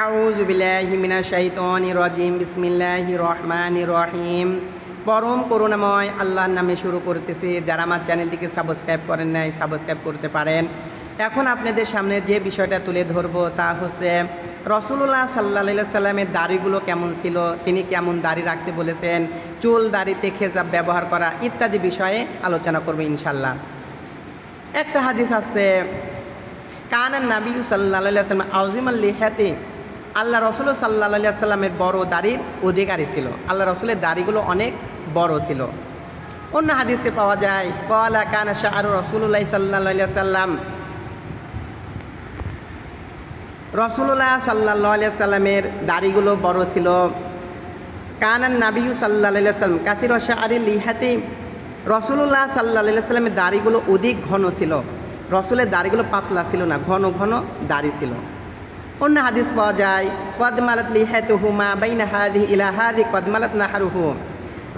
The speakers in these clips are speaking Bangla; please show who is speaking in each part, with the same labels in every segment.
Speaker 1: আউযু বিল্লাহি শাইতানির রাজিম, বিসমিল্লাহির রহমানির রহিম। পরম করুণাময় আল্লাহর নামে শুরু করতেছি। যারা আমার চ্যানেলটিকে সাবস্ক্রাইব করেন নাই, সাবস্ক্রাইব করতে পারেন। এখন আপনাদের সামনে যে বিষয়টা তুলে ধরবো তা হচ্ছে রসুল্লাহ সাল্লা সাল্লামের দাড়িগুলো কেমন ছিল, তিনি কেমন দাড়ি রাখতে বলেছেন, চুল, দাড়িতে খেজাব ব্যবহার করা ইত্যাদি বিষয়ে আলোচনা করব ইনশাল্লাহ একটা হাদিস আছে কানান নাবী সাল্লাহ সাল্লাম আউজিম আল্লিহাতে আল্লাহ রসুল সাল্লাহ সাল্লামের বড় দাড়ির অধিকারী ছিল। আল্লাহ রসুলের দাড়িগুলো অনেক বড় ছিল। অন্য হাদিসে পাওয়া যায়, কলা কানা শাহ রসুল্লাহ সাল্লাহ সাল্লাম রসুল্লাহ সাল্লাহ সাল্লামের দাড়িগুলো বড় ছিল। কানান নাবিউ সাল্লাহ সাল্লাম কাতির শাহরি লিহাতি। রসুল্লাহ সাল্লাহ সাল্লামের দাড়িগুলো অধিক ঘন ছিল। রসুলের দাড়িগুলো পাতলা ছিল না, ঘন ঘন দাড়ি ছিল। অন্য হাদিস পাওয়া যায় কদমালাত লিহাতু হুমা বাইনা হাদি ইলা হাদি কদমালাত নাহারুহু।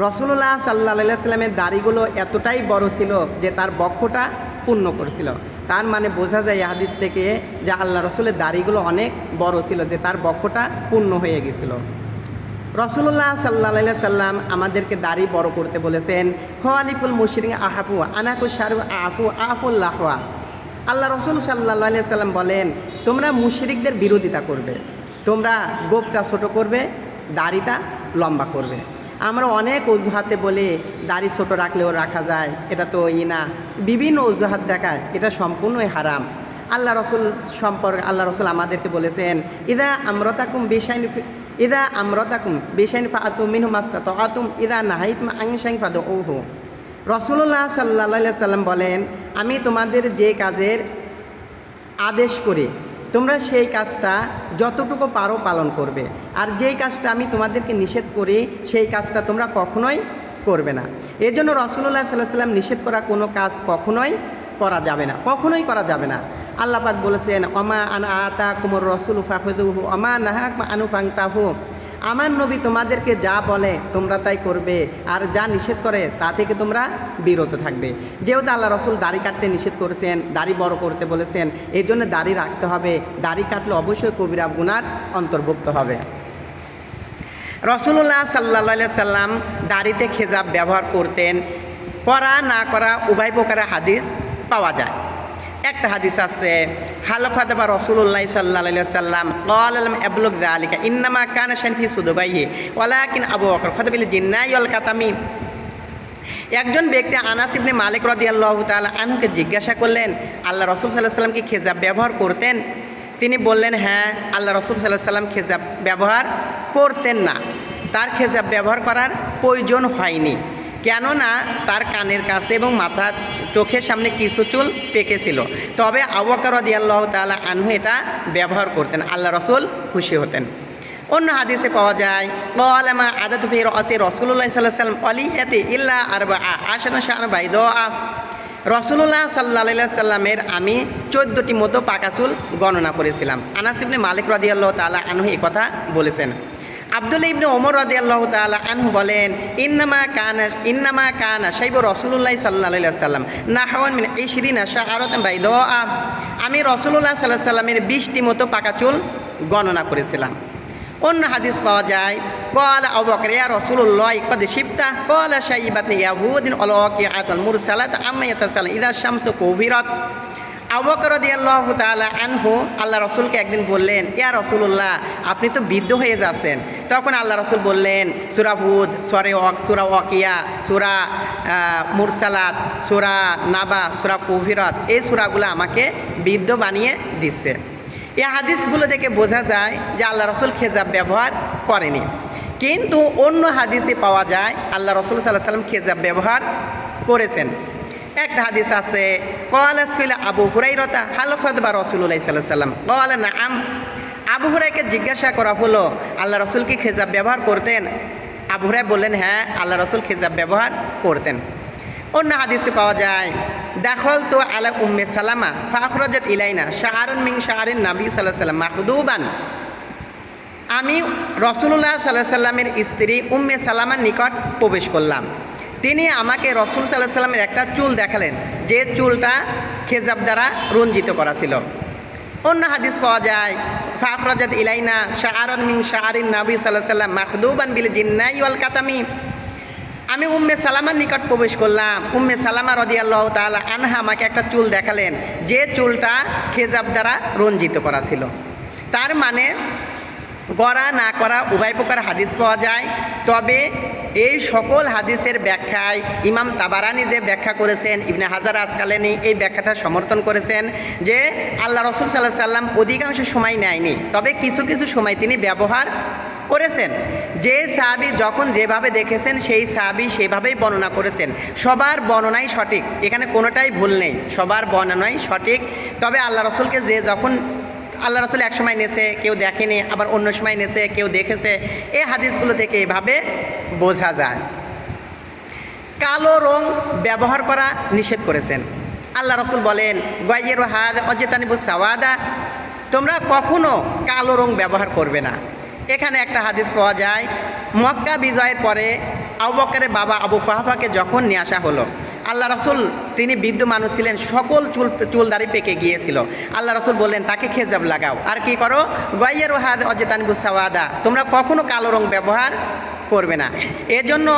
Speaker 1: রসুল্লাহ সাল্লাহ সাল্লামের দাড়িগুলো এতটাই বড় ছিল যে তার বক্ষটা পূর্ণ করছিল। তার মানে বোঝা যায় হাদিস থেকে যে আল্লাহ রসুলের দাড়িগুলো অনেক বড় ছিল, যে তার বক্ষটা পূর্ণ হয়ে গেছিল। রসুল্লাহ সাল্লাহ সাল্লাম আমাদেরকে দাড়ি বড় করতে বলেছেন, খোয়ালিফুল মুশরিং আহাপু আনাকু শারু আহু আহুল্লাহা আল্লাহ রসুল সাল্লাহ সাল্লাম বলেন তোমরা মুশরিকদের বিরোধিতা করবে। তোমরা গোপটা ছোট করবে, দাড়িটা লম্বা করবে। আমরা অনেক অজুহাতে বলে, দাড়ি ছোট রাখলেও রাখা যায়, এটা তো ই না। বিভিন্ন অজুহাত দেখায়, এটা সম্পূর্ণই হারাম। আল্লাহ রসুল সম্পর্কে, আল্লাহ রসুল আমাদেরকে বলেছেন, ইদা আমরতাকুম বেশাইন ইদা আমরতাকুম বেশাইন ফা আতুম মিনহু মাস্তা তো আতুম ইদা নাহাইতমা আংসাইন ফাদ ওহু রসুল্লাহ সাল্লাহ সাল্লাম বলেন, আমি তোমাদের যে কাজের আদেশ করি তোমরা সেই কাজটা যতটুকু পারো পালন করবে। আর যেই কাজটা আমি তোমাদেরকে নিষেধ করি, সেই কাজটা তোমরা কখনোই করবে না। এই জন্য রসুল্লাহ সাল্লাহ সাল্লাম নিষেধ করা কোনো কাজ কখনোই করা যাবে না। কখনোই করা যাবে না। আল্লাপাক বলেছেন অমা আনা আতা কুমর রসুল ফাফুদুহু অমা নাহাক আনু ফাংতাহু। আমার নবী তোমাদেরকে যা বলে তোমরা তাই করবে, আর যা নিষেধ করে তা থেকে তোমরা বিরত থাকবে। যেহেতু আল্লাহ রসুল দাড়ি কাটতে নিষেধ করেছেন, দাড়ি বড় করতে বলেছেন, এই জন্য দাড়ি রাখতে হবে। দাড়ি কাটলে অবশ্যই কবিরা গুনার অন্তর্ভুক্ত হবে। রসুল্লাহ সাল্লা সাল্লাম দাড়িতে খেজাব ব্যবহার করতেন। করা না করা উভয় প্রকারের হাদিস পাওয়া যায়। একটা হাদিস আছে হালফাত বা রসুল্লাহ সাল্লাহ সাল্লাম কল আলম এবলুক আলিকা ইন্নামা কান শানফি সুদুবাইহি ওলাকিন আবু বকর, খতবিল জিন্নাই অল কাতামি। একজন ব্যক্তি আনাস ইবনে মালিক রদিয়াল্লাহ তাআলা আনহুকে জিজ্ঞাসা করলেন, আল্লাহ রসুল সাল্লাহ সাল্লাম কি খেজাব ব্যবহার করতেন? তিনি বললেন হ্যাঁ আল্লাহ রসুল সাল্লাহ সাল্লাম খেজাব ব্যবহার করতেন না। তার খেজাব ব্যবহার করার প্রয়োজন হয়নি। কেননা, তার কানের কাছে এবং মাথার চোখের সামনে কিছু চুল পেকেছিল। তবে আবকার দিয়াল্লাহ তালা আনহু এটা ব্যবহার করতেন। আল্লাহ রসুল খুশি হতেন। অন্য হাদিসে পাওয়া যায় কলামা আদাত ফির আসে রসুল্লাহ সাল্লাহ সাল্লাম অলিহাতে ইল্লা আর বা আসান শাহ বাই দ রসুল্লাহ সাল্লাহ সাল্লামের আমি চোদ্দোটি মতো পাকা চুল গণনা করেছিলাম। আনাসিবনে মালিক রদিয়াল্লাহ তালা আনহু কথা বলেছেন। আবদুল্লা ইবনে ওমর রাদিয়াল্লাহ তালা আনহু বলেন, ইন্নামা কানা ইন্নামা কানা সাইব রসুল্লাহ সাল্লাহ সাল্লাম নাহাওয়ান মিন ইশরিনা শাহরাতান বাইদা আমি রসুল্লাহ সাল্লাহ সাল্লামের বিশটি মতো পাকা চুল গণনা করেছিলাম। অন্য হাদিস পাওয়া যায় কল আবকর ইয়া রসুল্লাহ কদ শিবতা কল শাইবাত ইয়াহুদিন অলওয়াকিআতুল মুরসালাত, আম্মা ইয়াতাসাল ইদা শামসু কুবিরাত আবকর দিয়াল্লাহ তালা আনহু, আল্লাহ রসুলকে একদিন বললেন, ইয়া রসুল্লাহ আপনি তো বৃদ্ধ হয়ে যাচ্ছেন। তখন আল্লাহ রসুল বললেন, সুরা হুদ, সরে ওয়াক, সুরা ওয়াকিয়া, সুরা মুরসালাত, সুরা নাবা, সুরা কুভিরত এই সুরাগুলো আমাকে বৃদ্ধ বানিয়ে দিচ্ছে। এই হাদিসগুলো দেখে বোঝা যায় যে আল্লাহ রসুল খেজাব ব্যবহার করেনি। কিন্তু অন্য হাদিসে পাওয়া যায়, আল্লাহ রসুল সাল্লাহ সাল্লাম খেজাব ব্যবহার করেছেন। একটা হাদিস আছে কল ছিল আবু হুরাইরতা হালখত বা রসুল্লাহ সাল্লাহ সাল্লাম না আম আবু হুরাইকে জিজ্ঞাসা করা হলো, আল্লাহ রসুল কি খেজাব ব্যবহার করতেন? আবু হুরাই বললেন হ্যাঁ আল্লাহ রসুল খেজাব ব্যবহার করতেন। অন্য হাদিসে পাওয়া যায় দাখল তো আলা উম্মে সালামা, ফাখরজাত ইলাইনা শাহরুন মিং শাহরিন নাবি সাল্লাহ সাল্লাম মাহদুবান আমি রসুল্লাহ সাল্লাহ সাল্লামের স্ত্রী উম্মে সালামার নিকট প্রবেশ করলাম। তিনি আমাকে রসুল সাল্লাহ সাল্লামের একটা চুল দেখালেন। যে চুলটা খেজাব দ্বারা রঞ্জিত করা ছিল। অন্য হাদিস পাওয়া যায় ফাখরাজাত ইলাইনা শাআরান মিন শাআরিন নবী সাল্লাল্লাহু আলাইহি ওয়াসাল্লাম মাখদুবান বিল জিন্নাই ওয়াল কাতামি। আমি উম্মে সালামার নিকট প্রবেশ করলাম। উম্মে সালামা রদিয়াল্লাহ তাআলা আনহা আমাকে একটা চুল দেখালেন, যে চুলটা খেজাব দ্বারা রঞ্জিত করা ছিল। তার মানে করা না করা উভয় প্রকার হাদিস পাওয়া যায়। তবে এই সকল হাদিসের ব্যাখ্যায় ইমাম তাবারানি যে ব্যাখ্যা করেছেন, ইবনে হাজার আসকালেনি এই ব্যাখ্যাটা সমর্থন করেছেন যে আল্লাহ রসুল সাল্লাহ সাল্লাম অধিকাংশ সময় নেয়নি। তবে কিছু কিছু সময় তিনি ব্যবহার করেছেন। যে সাহাবি যখন যেভাবে দেখেছেন, সেই সাহাবি সেভাবেই বর্ণনা করেছেন। সবার বর্ণনাই সঠিক, এখানে কোনোটাই ভুল নেই। সবার বর্ণনাই সঠিক। তবে আল্লাহ রসুলকে যে যখন আল্লাহ রসুল এক সময় নেছে, কেউ দেখেনি, আবার অন্য সময় নেছে, কেউ দেখেছে। এই হাদিসগুলো থেকে এভাবে বোঝা যায়। কালো রং ব্যবহার করা নিষেধ করেছেন। আল্লাহ রসুল বলেন গয়ের হাদ অজেতানিবু সাওয়াদা। তোমরা কখনো কালো রং ব্যবহার করবে না। এখানে একটা হাদিস পাওয়া যায়, মক্কা বিজয়ের পরে আবু বাবা আবু পাহাফাকে যখন নিয়ে আসা হলো আল্লাহ রসুল, তিনি বৃদ্ধ মানুষ ছিলেন, সকল চুল, চুলদারি পেকে গিয়েছিল। আল্লাহ রসুল বললেন, তাকে খেজাব লাগাও। আর কি করো? গয়ের হাদ অজেতানিবু সাওয়াদা। তোমরা কখনো কালো রং ব্যবহার করবে না। এজন্য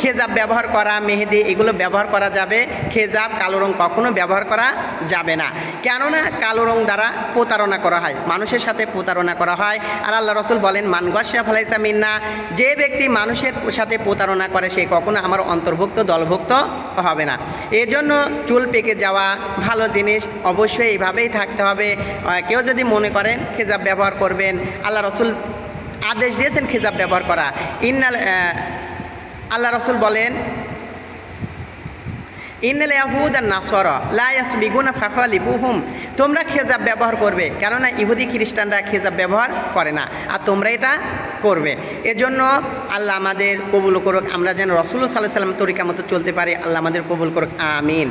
Speaker 1: খেজাব ব্যবহার করা, মেহেদি এগুলো ব্যবহার করা যাবে। খেজাব, কালো রং কখনো ব্যবহার করা যাবে না। কেননা কালো রং দ্বারা প্রতারণা করা হয়, মানুষের সাথে প্রতারণা করা হয়। আর আল্লাহ রসুল বলেন মানগাসা ফালাইসা মিন্না যে ব্যক্তি মানুষের সাথে প্রতারণা করে, সে কখনো আমার অন্তর্ভুক্ত, দলভুক্ত হবে না। এজন্য চুল পেকে যাওয়া ভালো জিনিস অবশ্যই এইভাবেই থাকতে হবে। কেউ যদি মনে করেন খেজাব ব্যবহার করবেন, আল্লাহ রসুল আদেশ দিয়েছেন খিজাব ব্যবহার করা। ইন্নাল আল্লাহ রসুল বলেন, ইন্নাল ইয়াহুদ আর নাসর লায়াস বিগুনা ফাফা লিপুহুম তোমরা খেজাব ব্যবহার করবে, কেননা ইহুদি খ্রিস্টানরা খেজাব ব্যবহার করে না, আর তোমরা এটা করবে। এজন্য আল্লাহ আমাদের কবুল করুক, আমরা যেন রসুল সাল্লাহ সাল্লাম তরিকা মতো চলতে পারি, আল্লাহ আমাদের কবুল করুক, আমিন।